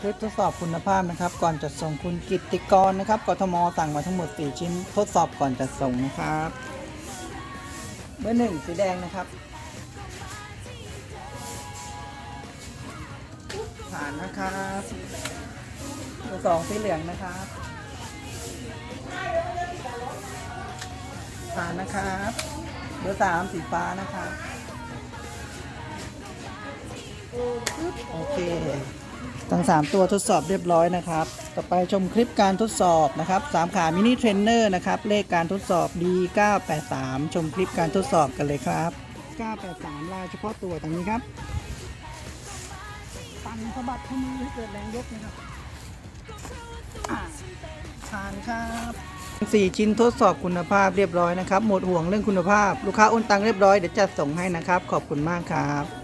คลิปทดสอบคุณภาพนะครับ ก่อนจัดส่งคุณกิตติกรนะครับกทมสั่งมาทั้งหมด 4 ชิ้น ทดสอบก่อนจัดส่งนะครับ เบอร์หนึ่งสีแดงนะครับ ผ่านนะครับเบอร์สองสีเหลืองนะครับ ผ่านนะครับเบอร์สามสีฟ้านะครับโอเค ทั้ง 3 ตัวทดสอบเรียบร้อยนะครับ ต่อไปชมคลิปการทดสอบนะครับ3ขามินิเทรนเนอร์นะครับ เลขการทดสอบ D983 ชมคลิปการทดสอบกันเลยครับ 983 ลายเฉพาะตัวตรงนี้ครับปันสะบัดข้อมือให้เกิดแรงยกนะครับอ่าผ่านครับสี่ชิ้นทดสอบคุณภาพเรียบร้อยนะครับ หมดห่วงเรื่องคุณภาพ ลูกค้าโอนตังเรียบร้อยเดี๋ยวจัดส่งให้นะครับ ขอบคุณมากครับ